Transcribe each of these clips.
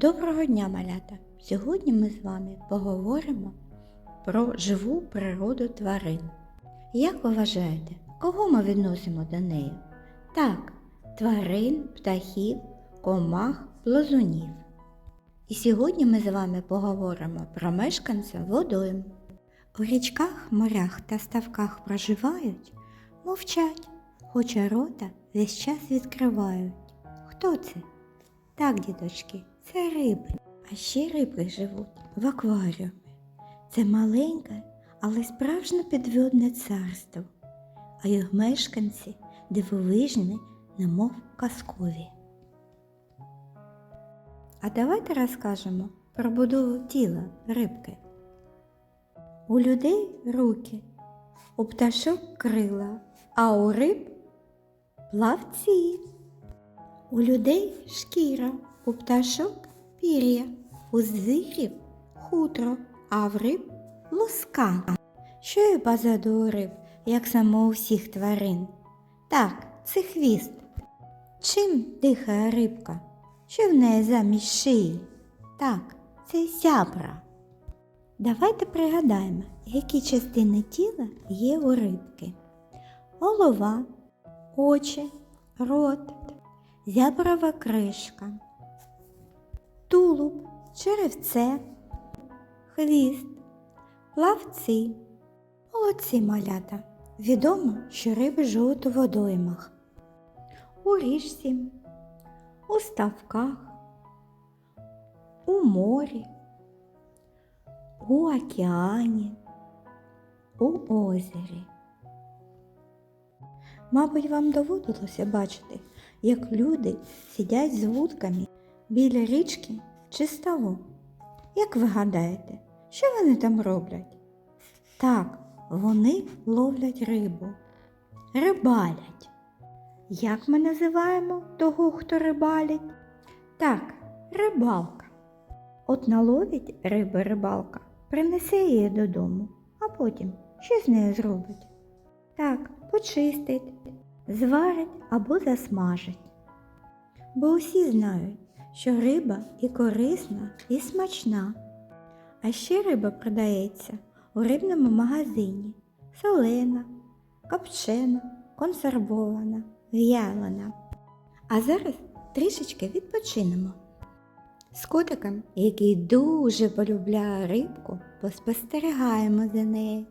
Доброго дня, малята! Сьогодні ми з вами поговоримо про живу природу тварин. Як ви вважаєте, кого ми відносимо до неї? Так, тварин, птахів, комах, плазунів. І сьогодні ми з вами поговоримо про мешканця водойм. У річках, морях та ставках проживають, мовчать, хоча рота весь час відкривають. Хто це? Так, діточки, це риби. А ще риби живуть в акваріумі. Це маленьке, але справжнє підводне царство, а його мешканці дивовижні, немов казкові. А давайте розкажемо про будову тіла рибки. У людей руки, у пташок крила, а у риб плавці. У людей шкіра, у пташок пір'я, у звірів хутро, а в риб луска. Що є позаду у риб, як само у всіх тварин? Так, це хвіст. Чим дихає рибка? Що в неї замість шиї? Так, це зябра. Давайте пригадаємо, які частини тіла є у рибки. Голова, очі, рот, зяброва кришка, тулуб, черевце, хвіст, плавці. Молодці малята. Відомо, що риби живуть у водоймах, у річці, у ставках, у морі, у океані, у озері. Мабуть, вам доводилося бачити, як люди сидять з вудками біля річки чи ставу. Як ви гадаєте, що вони там роблять? Так, вони ловлять рибу, рибалять. Як ми називаємо того, хто рибалить? Так, рибалка. От наловить риби рибалка, принесе її додому, а потім що з нею зробить? Так, почистить, зварить або засмажить. Бо усі знають, що риба і корисна, і смачна. А ще риба продається у рибному магазині солена, копчена, консервована, в'ялена. А зараз трішечки відпочинемо. З котиком, який дуже полюбляє рибку, поспостерігаємо за нею.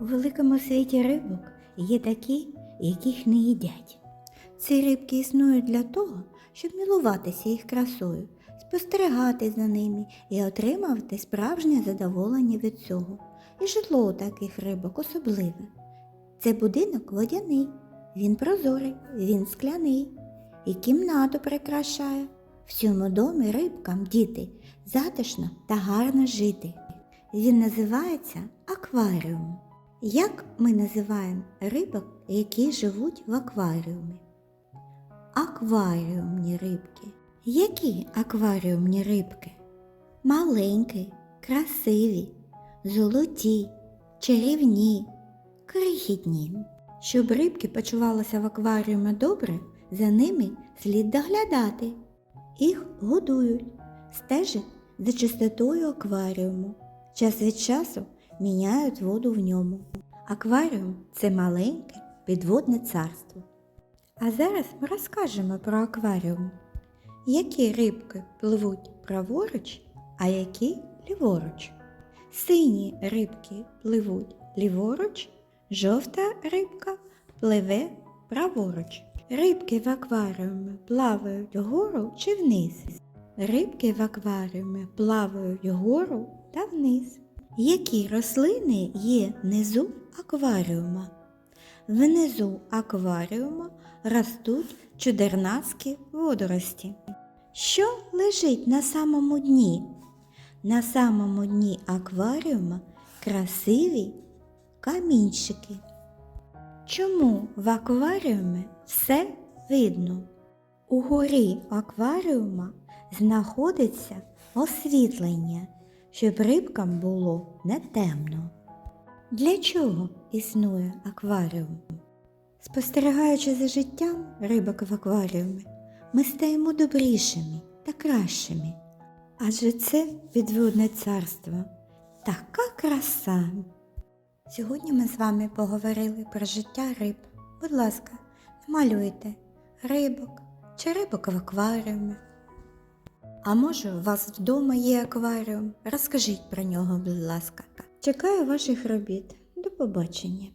У великому світі рибок є такі, яких не їдять. Ці рибки існують для того, щоб мілуватися їх красою, спостерігати за ними і отримувати справжнє задоволення від цього. І житло у таких рибок особливе. Це будинок водяний, він прозорий, він скляний і кімнату прикрашає. В цьому домі рибкам діти затишно та гарно жити. Він називається акваріум. Як ми називаємо рибок, які живуть в акваріумі? Акваріумні рибки. Які акваріумні рибки? Маленькі, красиві, золоті, чарівні, крихітні. Щоб рибки почувалися в акваріумі добре, за ними слід доглядати. Їх годують, стежать за чистотою акваріуму. Час від часу міняють воду в ньому. Акваріум це маленьке, підводне царство. А зараз ми розкажемо про акваріум. Які рибки пливуть праворуч, а які ліворуч. Сині рибки пливуть ліворуч, жовта рибка пливе праворуч. Рибки в акваріумі плавають вгору чи вниз. Рибки в акваріумі плавають вгору та вниз. Які рослини є внизу акваріума? Внизу акваріума ростуть чудернацькі водорості. Що лежить на самому дні? На самому дні акваріума красиві камінчики. Чому в акваріумі все видно? Угорі акваріума знаходиться освітлення, щоб рибкам було не темно. Для чого існує акваріум? Спостерігаючи за життям рибок в акваріумі, ми стаємо добрішими та кращими. Адже це підводне царство. Така краса. Сьогодні ми з вами поговорили про життя риб. Будь ласка, намалюйте рибок чи рибок в акваріумі. А може, у вас вдома є акваріум? Розкажіть про нього, будь ласка. Чекаю ваших робіт. До побачення.